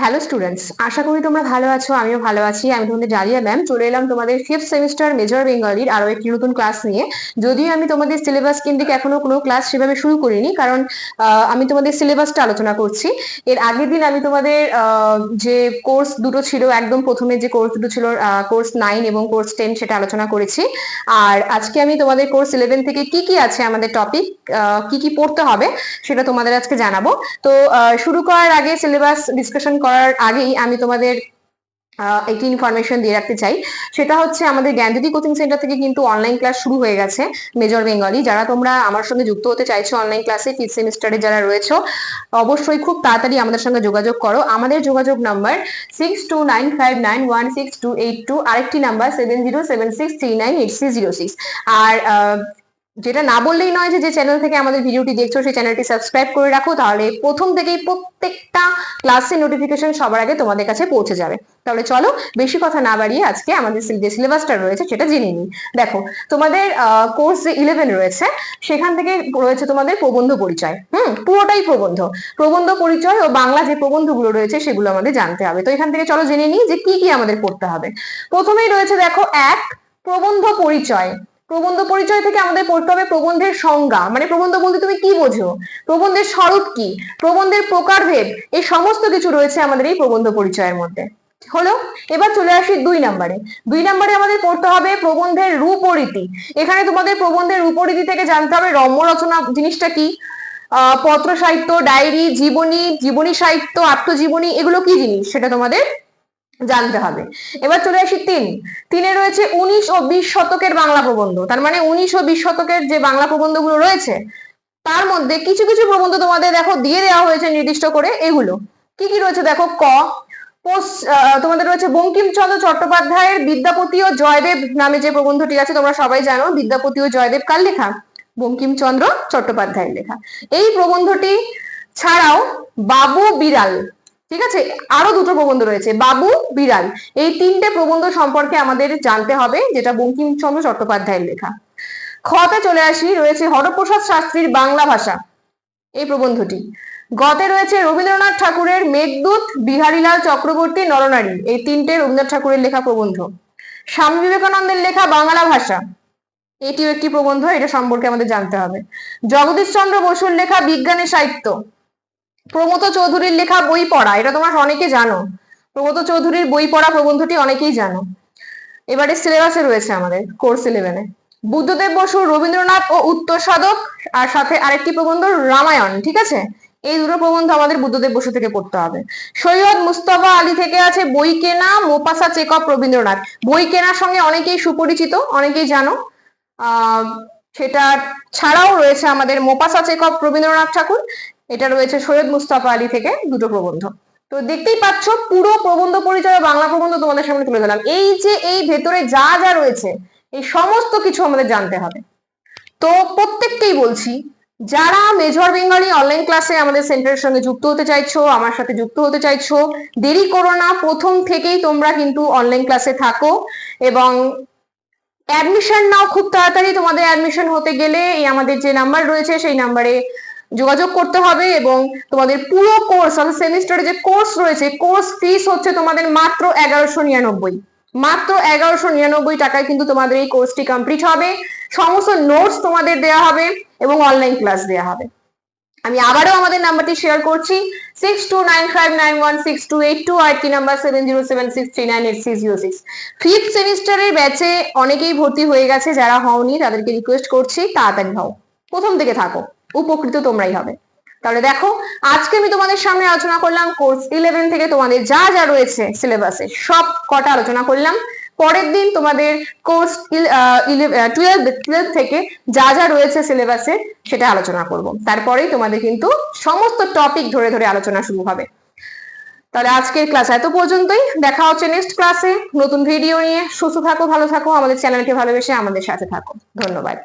Hello students আশা করি তোমরা ভালো আছো, আমিও ভালো আছি। আমি তোমাদের জালিয়া ম্যাম চলে এলাম তোমাদের ফিফথ সেমিস্টার মেজর বেঙ্গলির আরও একটি নতুন ক্লাস নিয়ে। যদিও আমি তোমাদের সিলেবাস কেন্দ্রিক এখনও কোনো ক্লাস সেভাবে শুরু করিনি, কারণ আমি তোমাদের সিলেবাসটা আলোচনা করছি। এর আগের দিন আমি তোমাদের যে কোর্স দুটো ছিল, একদম প্রথমে যে কোর্স দুটো ছিল কোর্স নাইন এবং কোর্স টেন সেটা আলোচনা করেছি। আর আজকে আমি তোমাদের কোর্স ইলেভেন থেকে কি কি আছে আমাদের টপিক কি কি পড়তে হবে সেটা তোমাদের আজকে জানাব। তো শুরু করার আগে সিলেবাস ডিসকাশন করার আগেই আমি তোমাদের একটি ইনফরমেশন দিয়ে রাখতে চাই। সেটা হচ্ছে আমাদের জ্ঞানজ্যোতি কোচিং সেন্টার থেকে কিন্তু অনলাইন ক্লাস শুরু হয়ে গেছে মেজর বেঙ্গলি যারা তোমরা আমার সঙ্গে যুক্ত হতে চাইছো অনলাইন ক্লাসে ফিফথ সেমিস্টারে যারা রয়েছো, অবশ্যই খুব তাড়াতাড়ি আমাদের সঙ্গে যোগাযোগ করো। আমাদের যোগাযোগ number six two nine five nine one six two eight two আরেকটি number seven zero seven six three nine eight six zero six আর যেটা না বললেই নয় যে যে চ্যানেল থেকে আমাদের ভিডিওটি দেখছ, সেই চ্যানেলটি সাবস্ক্রাইব করে রাখো, তাহলে প্রথম থেকেই প্রত্যেকটা ক্লাসের নোটিফিকেশন সবার আগে তোমাদের কাছে পৌঁছে যাবে। তাহলে চলো, বেশি কথা না বাড়িয়ে আজকে আমাদের যে সিলেবাসটা রয়েছে সেটা জেনে নিই। দেখো, তোমাদের কোর্স যে ইলেভেন রয়েছে, সেখান থেকে রয়েছে তোমাদের প্রবন্ধ পরিচয়। হুম, পুরোটাই প্রবন্ধ। প্রবন্ধ পরিচয় ও বাংলা যে প্রবন্ধগুলো রয়েছে, সেগুলো আমাদের জানতে হবে। তো এখান থেকে চলো জেনে নিই যে কি কি আমাদের পড়তে হবে। প্রথমেই রয়েছে দেখো, এক, প্রবন্ধ পরিচয়। প্রবন্ধ পরিচয় থেকে আমাদের পড়তে হবে প্রবন্ধের সংজ্ঞা। মানে প্রবন্ধ বলতে তুমি কি বোঝো? প্রবন্ধের স্বরূপ কি? প্রবন্ধের প্রকারভেদ, এই সমস্ত কিছু রয়েছে আমাদের এই প্রবন্ধ পরিচয়ের মধ্যে। হলো? এবার চলে আসি দুই নম্বরে। দুই নম্বরে আমাদের পড়তে হবে প্রবন্ধের রূপরীতি এখানে তোমাদের প্রবন্ধের রূপরীতি থেকে জানতে হবে রম্য রচনা জিনিসটা কি? পত্র সাহিত্য, ডায়েরি, জীবনী জীবনী সাহিত্য, আত্মজীবনী, এগুলো কি জিনিস? সেটা তোমাদের জানতে হবে। এবার চলে আসি তিন। তিনে রয়েছে উনিশ ও বিশ শতকের বাংলা প্রবন্ধ। তার মানে উনিশ ও বিশ শতকের যে বাংলা প্রবন্ধগুলো রয়েছে, তার মধ্যে কিছু কিছু প্রবন্ধ তোমাদের দেখো দিয়ে দেওয়া হয়েছে নির্দিষ্ট করে এগুলো। কি কি রয়েছে দেখো? ক তোমাদের রয়েছে বঙ্কিমচন্দ্র চট্টোপাধ্যায়ের বিদ্যাপতি ও জয়দেব নামে যে প্রবন্ধটি আছে, তোমরা সবাই জানো, বিদ্যাপতি ও জয়দেব কার লেখা? বঙ্কিমচন্দ্র চট্টোপাধ্যায়ের লেখা। এই প্রবন্ধটি ছাড়াও বাবু বিড়াল ঠিক আছে? আরও দুটো প্রবন্ধ রয়েছে। বাবু, বিড়াল। এই তিনটে প্রবন্ধ সম্পর্কে আমাদের জানতে হবে, যেটা বঙ্কিমচন্দ্র চট্টোপাধ্যায়ের লেখা। খতে চলে আসি, রয়েছে হরপ্রসাদ শাস্ত্রীর বাংলা ভাষা। এই প্রবন্ধটি। গতে রয়েছে রবীন্দ্রনাথ ঠাকুরের মেঘদূত, বিহারীলাল চক্রবর্তী, নরনারী। এই তিনটে রবীন্দ্রনাথ ঠাকুরের লেখা প্রবন্ধ। স্বামী বিবেকানন্দের লেখা বাংলা ভাষা। এটিও একটি প্রবন্ধ, এটা সম্পর্কে আমাদের জানতে হবে। জগদীশ চন্দ্র বসুর লেখা বিজ্ঞানের সাহিত্য। প্রমথ চৌধুরীর লেখা বই পড়া, এটা তোমরা অনেকে জানো। প্রমথ চৌধুরীর বই পড়া প্রবন্ধটি অনেকেই জানো। এবারে সিলেবাসে রয়েছে আমাদের, কোর্স ইলেভেনে। বুদ্ধদেব বসু, রবীন্দ্রনাথ ও উত্তর সাধক, আর সাথে আরেকটি প্রবন্ধ রামায়ণ, ঠিক আছে? এই দুটো প্রবন্ধ আমাদের বুদ্ধদেব বসু থেকে পড়তে হবে। সৈয়দ মুস্তফা আলী থেকে আছে বই কেনা, মোপাসা চেকআপ রবীন্দ্রনাথ। বই কেনার সঙ্গে অনেকেই সুপরিচিত, অনেকেই জানো। সেটা ছাড়াও রয়েছে আমাদের মোপাসা চেকআপ রবীন্দ্রনাথ ঠাকুর। এটা রয়েছে সৈয়দ মুস্তাফা আলী থেকে দুটো প্রবন্ধ। তো দেখতেই পাচ্ছ, পুরো প্রবন্ধ পরিচয় বাংলা প্রবন্ধ তোমাদের সামনে তুলে ধরলাম। এই যে এই ভেতরে যা যা রয়েছে, এই সমস্ত কিছু আমাদের জানতে হবে। তো প্রত্যেককেই বলছি, যারা মেজর বেঙ্গলি অনলাইন ক্লাসে আমাদের সেন্টারের সঙ্গে যুক্ত হতে চাইছো, আমার সাথে যুক্ত হতে চাইছো, দেরি করো না, প্রথম থেকেই তোমরা কিন্তু অনলাইন ক্লাসে থাকো এবং অ্যাডমিশন নাও খুব তাড়াতাড়ি। তোমাদের অ্যাডমিশন হতে গেলে এই আমাদের যে নাম্বার রয়েছে, সেই নাম্বারে যোগাযোগ করতে হবে এবং তোমাদের পুরো কোর্স অর্থাৎ সেমিস্টারে যে কোর্স রয়েছে কোর্স ফিস হচ্ছে তোমাদের মাত্র এগারোশো নিরানব্বই। মাত্র এগারোশো নিরানব্বই টাকায় কিন্তু তোমাদের এই কোর্সটি কমপ্লিট হবে। সমস্ত নোটস তোমাদের দেওয়া হবে এবং অনলাইন ক্লাস দেওয়া হবে। আমি আবারও আমাদের নাম্বারটি শেয়ার করছি six two nine five nine one six two eight two আর কি number seven zero seven six three nine eight six zero six fifth সেমিস্টারের ব্যাচে অনেকেই ভর্তি হয়ে গেছে, যারা হওনি, তাদেরকে রিকোয়েস্ট করছি, তাড়াতাড়ি হও। প্রথম থেকে থাকো। উপকৃত তোমরাই হবে। তাহলে দেখো, আজকে আমি তোমাদের সামনে আলোচনা করলাম কোর্স ইলেভেন থেকে তোমাদের যা যা রয়েছে সিলেবাসে সব কটা আলোচনা করলাম। পরের দিন তোমাদের কোর্স টুয়েলভ টুয়েলভ থেকে যা যা রয়েছে সিলেবাসে সেটা আলোচনা করব। তারপরেই তোমাদের কিন্তু সমস্ত টপিক ধরে ধরে আলোচনা শুরু হবে। তাহলে আজকের ক্লাস এত পর্যন্তই। দেখা হচ্ছে নেক্সট ক্লাসে নতুন ভিডিও নিয়ে। সুস্থ থাকো, ভালো থাকো। আমাদের চ্যানেলকে ভালোবেসে আমাদের সাথে থাকো। ধন্যবাদ।